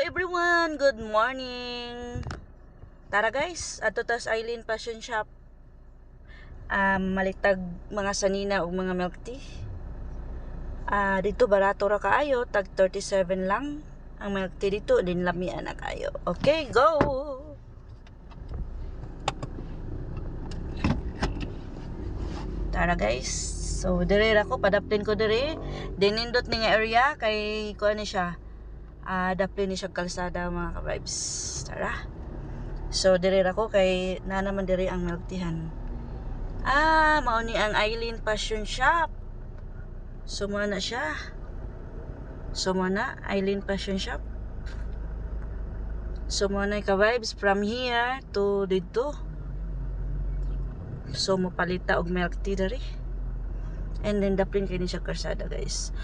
everyone! Good morning! Tara guys, ato tas Eileen Fashion Shop. Um, malitag mga sanina o mga milk tea. Ah, dito barato ra kaayo, tag 37 lang. Ang milk tea dito, din lamian na kayo. Okay, go! Tara guys. So, dire ra ko, padaplin ko dire. Dinindot ni nga area kay kuan ni siya ah daplin ni siya kalsada mga ka-vibes. Tara. So dire ra ko kay na naman dire ang milk teahan. Ah, mao ni ang Eileen Fashion Shop. So mo na siya. So mo na Eileen Fashion Shop. So mo na ka vibes from here to dito. So mo palita og milk tea diri. And then daplin kay ni siya kalsada guys.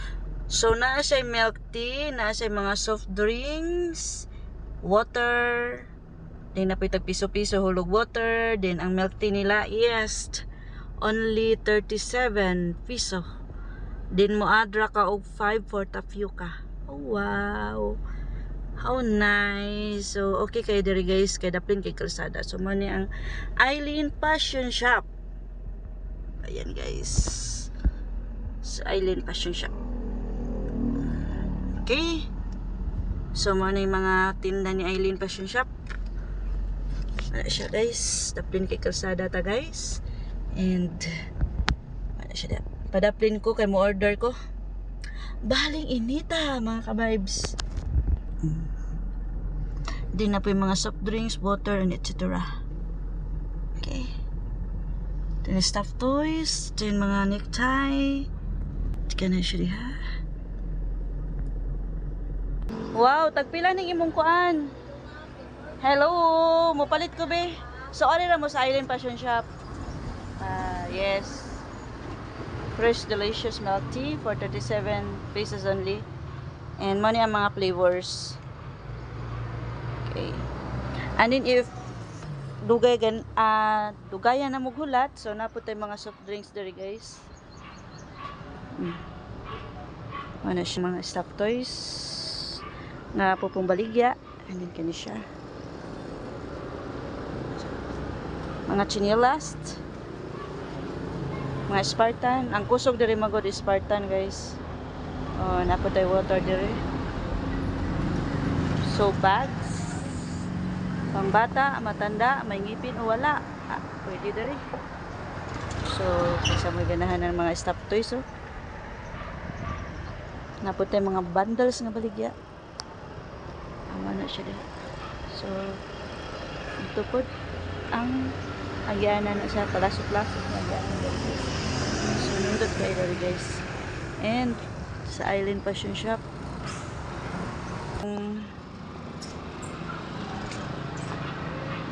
So, naa siya milk tea, naa siya mga soft drinks, water, then napitag piso-piso hulog water, then ang milk tea nila is only 37 piso. Then mo adra ka og 5 for tapioca. Oh, wow. How nice. So, okay kayo diri guys, kay daplin kay kalsada. So, mo ni ang Eileen Fashion Shop. Ayan guys. So, Eileen Fashion Shop. Okay. So, mo yung mga tinda ni Eileen Fashion Shop. Ano siya guys. Daplin kay kalsada ta guys. And, ano siya da. Padaplin ko kay mo order ko. Baling inita mga ka-vibes. Din na po yung mga soft drinks, water, and etc. Okay. Then stuffed toys. Then mga necktie. Tika na siya diha. Wow, tagpila ning imong kuan. Hello, mopalit ko be. So ari ra mo sa Island Fashion Shop. Ah, yes. Fresh delicious milk tea for 37 pesos only. And money ang mga flavors. Okay. And then if dugay gan ah dugayan na mo hulat, so naputay mga soft drinks diri guys. Mm. Ano siya mga stuffed toys nga po pong baligya. And then kani siya. Mga chinelas. Mga Spartan. Ang kusog diri magod Spartan guys. Oh napo water diri. So bags. Pang bata matanda may ngipin o wala. Ah, pwede diri. So kaysa may ganahan ng mga stuffed toys oh napo mga bundles nga baligya Ama na siya din. So, ito po ang agyanan na siya. Palasok-lasok na agyanan guys. So, nindot kayo dito guys. And, sa Island Fashion Shop.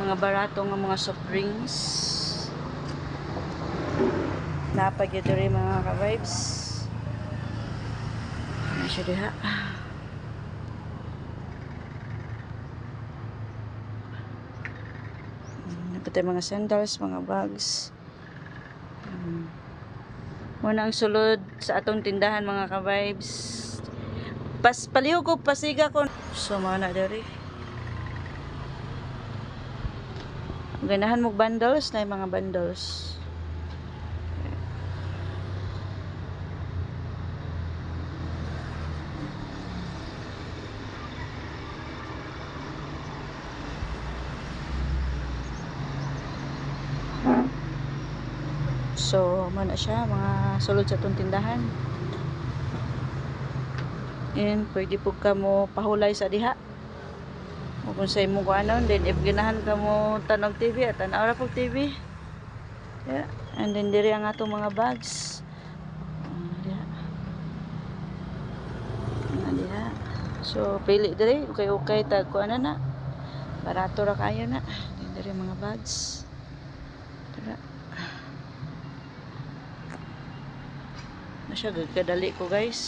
Mga barato nga mga soft drinks. Napagyo rin mga ka-vibes. Ano siya diha? Pati mga sandals, mga bags. Um, muna ang sulod sa atong tindahan mga ka-vibes. Pas paliw ko, pasiga ko. So, mga na dari. Ganahan mo bundles na mga bundles. So, mo na siya, mga sulod sa itong tindahan. And, pwede po ka mo pahulay sa diha. O kung sa imong kung ano, then if ganahan ka mo tanog TV at tanaw ra po TV. Yeah. And then diri ang atong mga bags. Ah, diha. Diha. So, pili diri, okay okay tag ko ano na. Barato ra kayo na. Then diri mga bags. Na siya gagkadali ko guys.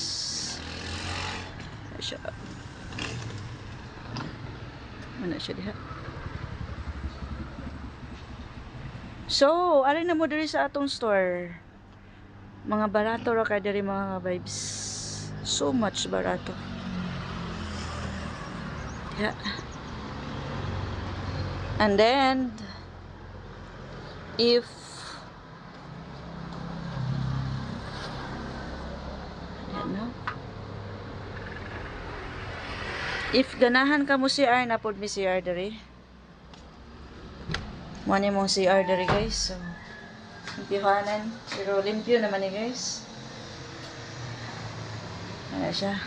Na siya. Ano siya diha. So alin na mo diri sa atong store. Mga barato ra kay diri mga vibes. So much barato. Yeah. And then, if Ayan, no? If ganahan ka mo CR, napod mi CR diri. Mani mong CR diri guys. So, limpihanan. Pero limpyo naman ni guys. Ano siya?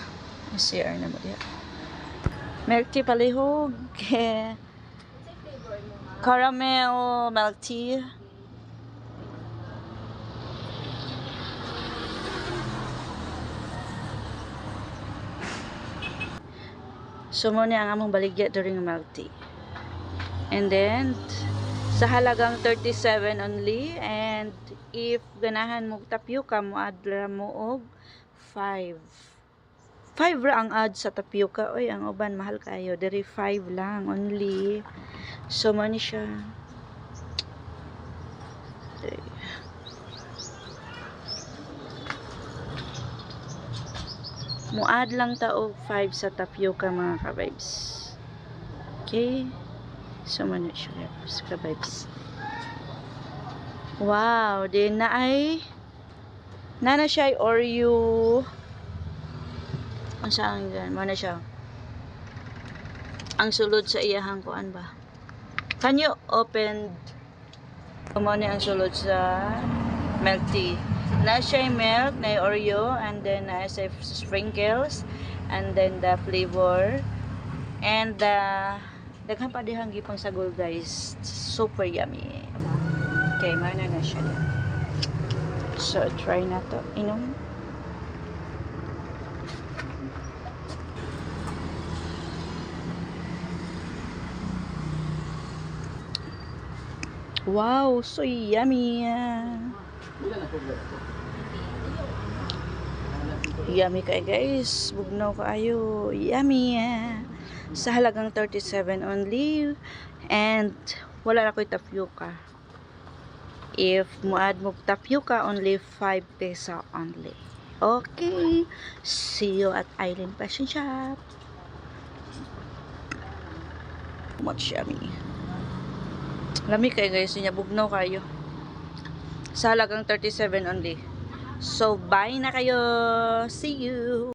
CR na mo diya. Milk tea palihog. Caramel milk tea. So mo ang among baligya during tea. And then sa halagang 37 only and if ganahan mo tapioca mo adra mo og 5. 5 ra ang ad sa tapioca. Oy, ang uban mahal kayo. Diri 5 lang only. So mo ni siya. Muad lang ta og 5 sa tapioca mga ka-vibes. Okay? So, man siya ka-vibes. Wow! Din na ay na na siya ay Oreo ang saan gan mo na siya ang sulod sa iyahang kuan ba can you open mo ni ang sulod sa milk tea na milk na Oreo and then na ay sprinkles and then the flavor. And the daghan pa dihang gipang sagol guys. Super yummy. Okay mana na siya. Din so try na to. Inom. Wow, so yummy. Yummy kay guys. Bugnaw kaayo. Yummy. Sa halagang 37 only. And wala na ko'y tapioca. If muad mo tapioca, only 5 peso only. Okay. See you at Island Fashion Shop. Much yummy. Lami kayo guys, niya bugnaw kayo. Sa halagang 37 only. So, bye na kayo. See you.